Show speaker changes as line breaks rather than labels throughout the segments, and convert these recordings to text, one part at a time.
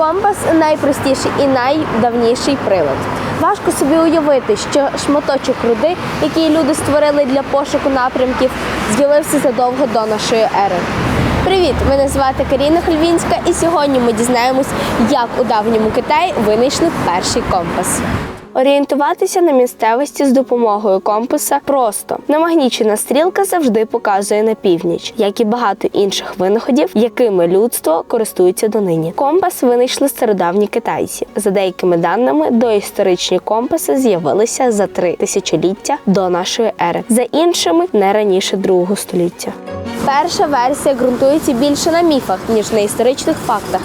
Компас найпростіший і найдавніший прилад. Важко собі уявити, що шматочок руди, який люди створили для пошуку напрямків, з'явився задовго до нашої ери. Привіт! Мене звати Каріна Хольвінська, і сьогодні ми дізнаємось, як у давньому Китаї винайшли перший компас. Орієнтуватися на місцевості з допомогою компаса просто. Намагнічена стрілка завжди показує на північ, як і багато інших винаходів, якими людство користується донині. Компас винайшли стародавні китайці. За деякими даними, доісторичні компаси з'явилися за три тисячоліття до нашої ери, за іншими не раніше другого століття. Перша версія ґрунтується більше на міфах, ніж на історичних фактах.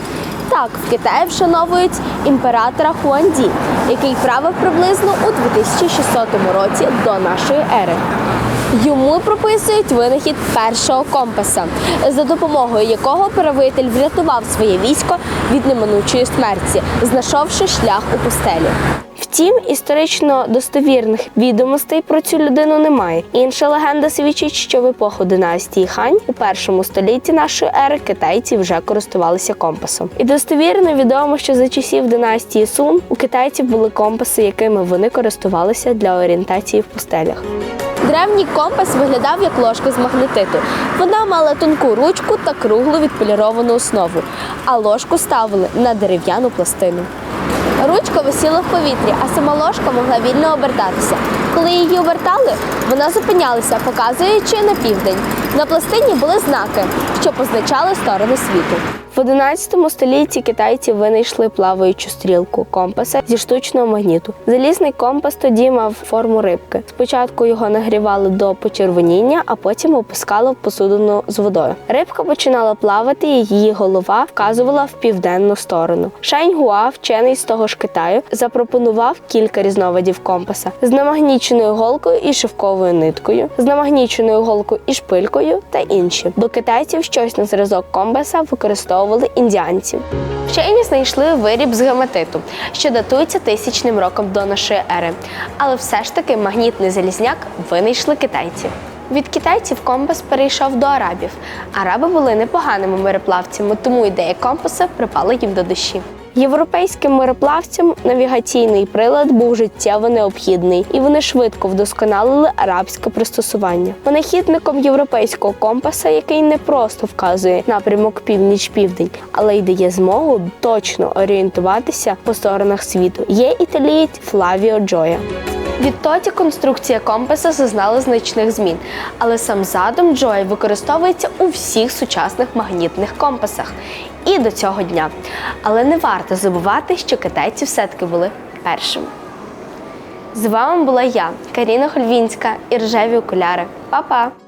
Так, в Китаї вшановують імператора Хуанді, який правив приблизно у 2600 році до нашої ери. Йому прописують винахід першого компаса, за допомогою якого правитель врятував своє військо від неминучої смерті, знайшовши шлях у пустелі. Втім, історично достовірних відомостей про цю людину немає. Інша легенда свідчить, що в епоху династії Хань у першому столітті нашої ери китайці вже користувалися компасом. І достовірно відомо, що за часів династії Сун у китайців були компаси, якими вони користувалися для орієнтації в пустелях. Древній компас виглядав як ложка з магнетиту. Вона мала тонку ручку та круглу відполіровану основу, а ложку ставили на дерев'яну пластину. Ручка висіла в повітрі, а сама ложка могла вільно обертатися. Коли її обертали, вона зупинялася, показуючи на південь. На пластині були знаки, що позначали сторони світу. В 11 столітті китайці винайшли плаваючу стрілку компаса зі штучного магніту. Залізний компас тоді мав форму рибки. Спочатку його нагрівали до почервоніння, а потім опускали в посудину з водою. Рибка починала плавати, і її голова вказувала в південну сторону. Шань Гуа, вчений з того ж Китаю, запропонував кілька різновидів компаса з намагніченою голкою і шовковою ниткою, з намагніченою голкою і шпилькою та інші. До китайців щось на зразок компаса використовували індіанці. Вчені знайшли виріб з гематиту, що датується тисячним роком до нашої ери. Але все ж таки магнітний залізняк винайшли китайці. Від китайців компас перейшов до арабів. Араби були непоганими мореплавцями, тому ідея компаса припала їм до душі. Європейським мореплавцям навігаційний прилад був життєво необхідний, і вони швидко вдосконалили арабське пристосування. Винахідником європейського компаса, який не просто вказує напрямок північ-південь, але й дає змогу точно орієнтуватися по сторонах світу. Є італієць Флавіо Джоя. Відтоді конструкція компаса зазнала значних змін, але сам задум Джой використовується у всіх сучасних магнітних компасах і до цього дня. Але не варто забувати, що китайці все-таки були першими. З вами була я, Каріна Хольвінська і ржеві окуляри. Па-па!